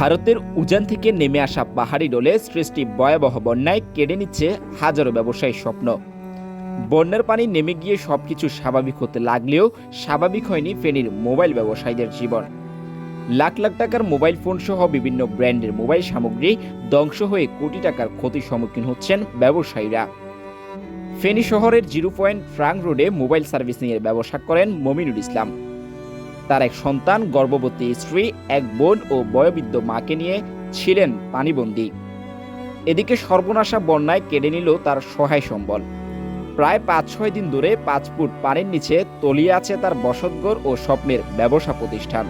ভারতের উজান থেকে নেমে আসা পাহাড়ি ডোলে সৃষ্টি ভয়াবহ বন্যায় কেড়ে নিচ্ছে হাজারো ব্যবসায়ীর স্বপ্ন। বন্যার পানি নেমে গিয়ে সবকিছু স্বাভাবিক হতে লাগলেও স্বাভাবিক হয়নি ফেনীর মোবাইল ব্যবসায়ীদের জীবন। লাখ লাখ টাকার মোবাইল ফোন সহ বিভিন্ন ব্র্যান্ডের মোবাইল সামগ্রী ধ্বংস হয়ে কোটি টাকার ক্ষতির সম্মুখীন হচ্ছেন ব্যবসায়ীরা। ফেনী শহরের জিরো পয়েন্ট ফ্রাঙ্ক রোডে মোবাইল সার্ভিসিংয়ের ব্যবসা করেন মমিনুল ইসলাম। তার এক সন্তান, গর্ভবতী স্ত্রী, এক বোন ও বয়োবৃদ্ধ মাকে নিয়ে ছিলেন পানিবন্দী। এদিকে সর্বনাশা বন্যায় কেড়ে নিল তার সহায় সম্বল। প্রায় পাঁচ ছয় দিন ধরে পাঁচ ফুট পানির নিচে তলিয়ে আছে তার বসতঘর ও স্বপ্নের ব্যবসা প্রতিষ্ঠান।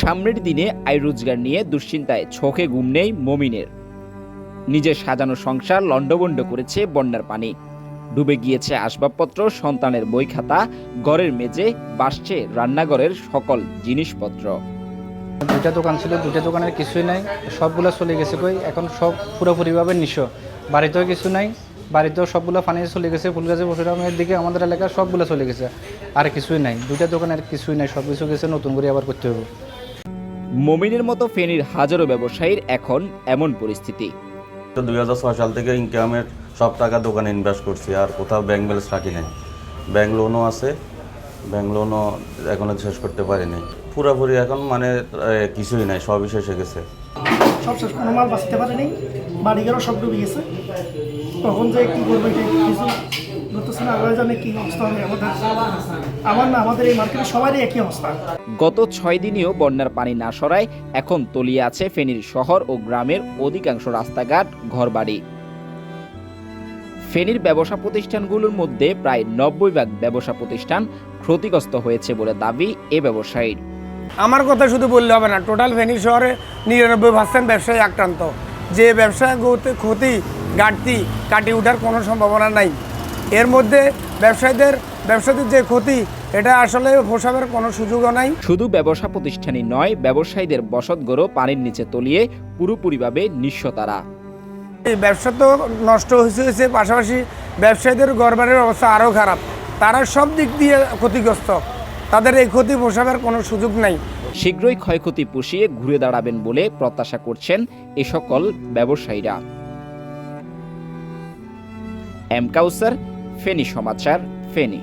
সামনের দিনে আয় রোজগার নিয়ে দুশ্চিন্তায় চোখে ঘুম নেই মমিনের। নিজের সাজানো সংসার লণ্ডভণ্ড করেছে বন্যার পানি। ডুবে গিয়েছে আসবাবপত্র সন্তানের বই খাতা ঘরের মেজে বাসছে রান্নাঘরের সকল জিনিসপত্র। দুইটা দোকান ছিল দুইটা দোকানের কিছুই নাই সবগুলো চলে গেছে কই? এখন সব পুরোপুরিভাবে নিঃস্ব। বাড়িতেও কিছু নাই বাড়িতেও সবগুলো পানি চলে গেছে ফুলগাছি পশুরামের দিকে আমাদের এলাকার সবগুলো চলে গেছে আর কিছুই নাই। দুইটা দোকানের কিছুই নাই সব কিছু গেছে নতুন করে আবার করতে হবে। মমিনের মতো ফেনীর হাজারো ব্যবসায়ীর এখন এমন পরিস্থিতি। তো দুই হাজার ছয় সাল থেকে ইনকামের সব টাকা দোকানে ইনভেস্ট করছি আর কোথাও ব্যাংক ব্যালেন্স রাখি নাই। ব্যাংক লোনও আছে ব্যাংক লোনও এখনও শেষ করতে পারিনি। পুরোপুরি এখন মানে কিছুই নাই সবই শেষ হয়ে গেছে। সব শেষ কোনো মাল বাঁচতে পারেনি বাড়িঘরও সব ডুবে গেছে। কখন যে কী করবে কিছু আমার না আমাদের এই মার্কেটে সবারই একই অবস্থা। গত ছয় দিনেও বন্যার পানি না সরায় এখন তলিয়ে আছে ফেনীর শহর ও গ্রামের অধিকাংশ রাস্তাঘাট ঘরবাড়ি। ফেনীর ব্যবসা প্রতিষ্ঠানগুলোর মধ্যে প্রায় নব্বই ভাগ ব্যবসা প্রতিষ্ঠান ক্ষতিগ্রস্ত হয়েছে বলে দাবি এ ব্যবসায়ীর। আমার কথা শুধু বললে হবে না টোটাল ফেনী শহরে নিরানব্বই পার্সেন্ট ব্যবসায়ী আক্রান্ত। যে ব্যবসা গতি- ক্ষতি ঘাটতি কাটিয়ে ওঠার কোনো সম্ভাবনা নাই। এর মধ্যে ব্যবসায়ীদের ব্যবসায়ীদের যে ক্ষতি এটা আসলে পোষাবের কোনো সুযোগও নাই। শুধু ব্যবসা প্রতিষ্ঠানই নয় ব্যবসায়ীদের বসতগড়ও পানির নিচে তলিয়ে পুরোপুরিভাবে নিঃস্ব তারা। ব্যবসা তো নষ্ট হয়েছে হয়েছে। পাশাপাশি ব্যবসায়ীদের গড়বাড়ির অবস্থা আরও খারাপ। তারা সব দিক দিয়ে ক্ষতিগ্রস্ত। তাদের এই ক্ষতি পোষাবের কোনো সুযোগ নাই। শীঘ্রই ক্ষয়ক্ষতি পুষিয়ে ঘুরে দাঁড়াবেন বলে প্রত্যাশা করছেন এ সকল ব্যবসায়ীরা। এম কাউসার, ফেনী সমাচার, ফেনী।